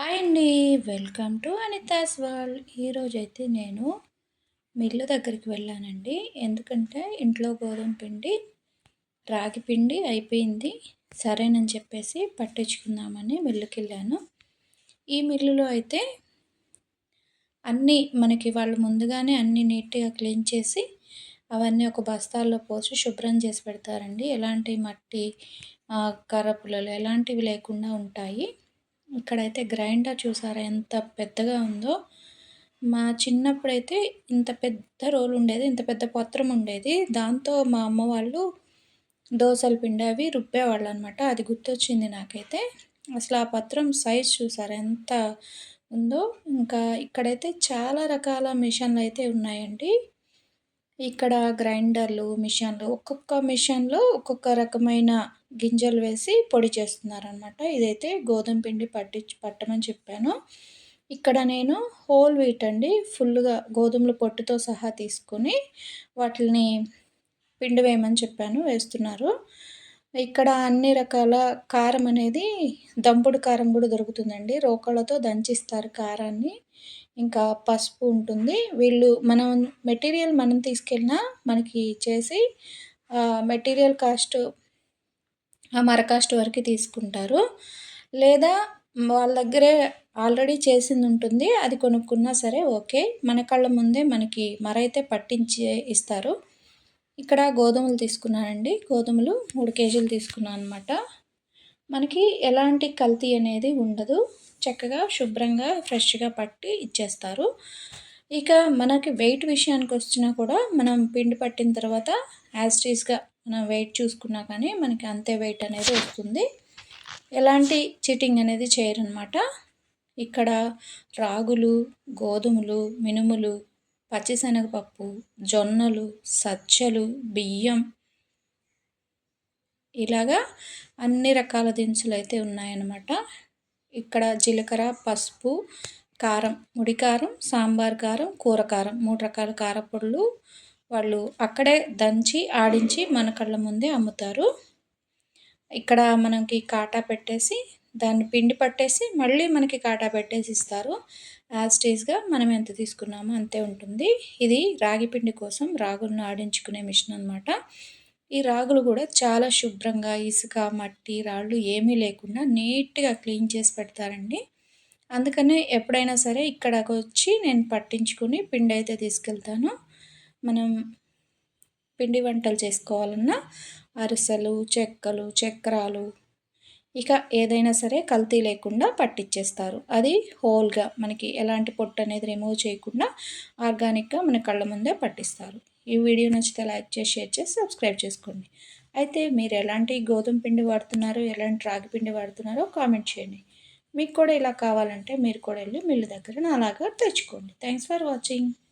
Hi అండి. Welcome to Anitha's wall. ఈరోజు అయితే నేను మిల్లు దగ్గరికి వెళ్ళానండి. ఎందుకంటే ఇంట్లో గోధుమ పిండి రాగి పిండి అయిపోయింది. సరేనని చెప్పేసి పట్టించుకుందామని మిల్లుకి వెళ్ళాను ఈ మిల్లులో అయితే అన్నీ మనకి వాళ్ళు ముందుగానే అన్నీ నీట్గా క్లీన్ చేసి అవన్నీ ఒక బస్తాల్లో పోసి శుభ్రం చేసి పెడతారండి. ఎలాంటి మట్టి కర్రపుల్లలు ఎలాంటివి లేకుండా ఉంటాయి. ఇక్కడైతే గ్రైండర్ చూసారా ఎంత పెద్దగా ఉందో. మా చిన్నప్పుడైతే ఇంత పెద్ద రోలు ఉండేది ఇంత పెద్ద పత్రం ఉండేది. దాంతో మా అమ్మ వాళ్ళు దోశలు పిండి అవి రుబ్బేవాళ్ళు అనమాట అది గుర్తొచ్చింది నాకైతే. అసలు ఆ పత్రం సైజ్ చూసారా ఎంత ఉందో. ఇంకా ఇక్కడైతే చాలా రకాల మిషన్లు అయితే ఉన్నాయండి. ఇక్కడ గ్రైండర్లు మిషన్లు ఒక్కొక్క మిషన్లో ఒక్కొక్క రకమైన గింజలు వేసి పొడి చేస్తున్నారనమాట ఇదైతే గోధుమ పిండి పట్టి పట్టమని చెప్పాను. ఇక్కడ నేను హోల్ వీట్ అండి ఫుల్గా గోధుమల పొట్టుతో సహా తీసుకొని వాటిని పిండి వేయమని చెప్పాను వేస్తున్నారు. ఇక్కడ అన్ని రకాల కారం అనేది దంపుడు కారం కూడా దొరుకుతుందండి. రోకళ్ళతో దంచిస్తారు కారాన్ని. ఇంకా పసుపు ఉంటుంది. వీళ్ళు మనం మెటీరియల్ మనం తీసుకెళ్ళినా మనకి చేసి మెటీరియల్ కాస్ట్ ఆ మరకాస్ట్ వరకు తీసుకుంటారు. లేదా వాళ్ళ దగ్గరే ఆల్రెడీ చేసింది ఉంటుంది అది కొనుక్కున్నా సరే ఓకే. మన కళ్ళ ముందే మనకి మరైతే పట్టించి ఇస్తారు. ఇక్కడ గోధుమలు తీసుకున్నానండి. గోధుమలు మూడు కేజీలు తీసుకున్నాను అనమాట మనకి ఎలాంటి కల్తీ అనేది ఉండదు. చక్కగా శుభ్రంగా ఫ్రెష్గా పట్టి ఇచ్చేస్తారు. ఇక మనకి వెయిట్ విషయానికి వచ్చినా కూడా మనం పిండి పట్టిన తర్వాత యాస్టీస్గా మనం వెయిట్ చూసుకున్నా కానీ మనకి అంతే వెయిట్ అనేది వస్తుంది. ఎలాంటి చీటింగ్ అనేది చేయరనమాట ఇక్కడ రాగులు గోధుమలు మినుములు పచ్చిశనగపప్పు జొన్నలు సజ్జలు బియ్యం ఇలాగా అన్ని రకాల దినుసులు అయితే ఉన్నాయన్నమాట. ఇక్కడ జీలకర్ర పసుపు కారం ముడి కారం సాంబార్ కారం కూర కారం మూడు రకాల కారపొడులు వాళ్ళు అక్కడే దంచి ఆడించి మన కళ్ళ ముందే అమ్ముతారు. ఇక్కడ మనకి కాటా పెట్టేసి దాన్ని పిండి పట్టేసి మళ్ళీ మనకి కాటా పెట్టేసి ఇస్తారు. యాజ్ టీజ్గా మనం ఎంత తీసుకున్నామో అంతే ఉంటుంది. ఇది రాగి పిండి కోసం రాగులను ఆడించుకునే మిషన్ అనమాట ఈ రాగులు కూడా చాలా శుభ్రంగా ఇసుక మట్టి రాళ్ళు ఏమీ లేకుండా నీట్గా క్లీన్ చేసి పెడతారండి. అందుకనే ఎప్పుడైనా సరే ఇక్కడకు వచ్చి నేను పట్టించుకుని పిండి అయితే తీసుకెళ్తాను. మనం పిండి వంటలు చేసుకోవాలన్నా అరిసెలు చెక్కలు చక్రాలు ఇక ఏదైనా సరే కల్తీ లేకుండా పట్టించేస్తారు అది హోల్గా మనకి ఎలాంటి పొట్టు అనేది రిమూవ్ చేయకుండా ఆర్గానిక్గా మన కళ్ళ ముందే పట్టిస్తారు. ఈ వీడియో నచ్చితే లైక్ చేసి షేర్ చేసి సబ్స్క్రైబ్ చేసుకోండి. అయితే మీరు ఎలాంటి గోధుమ పిండి వాడుతున్నారో ఎలాంటి రాగి పిండి వాడుతున్నారో కామెంట్ చేయండి. మీకు కూడా ఇలా కావాలంటే మీరు కూడా వెళ్ళి మిల్లు దగ్గర అలాగా తెచ్చుకోండి. Thanks for watching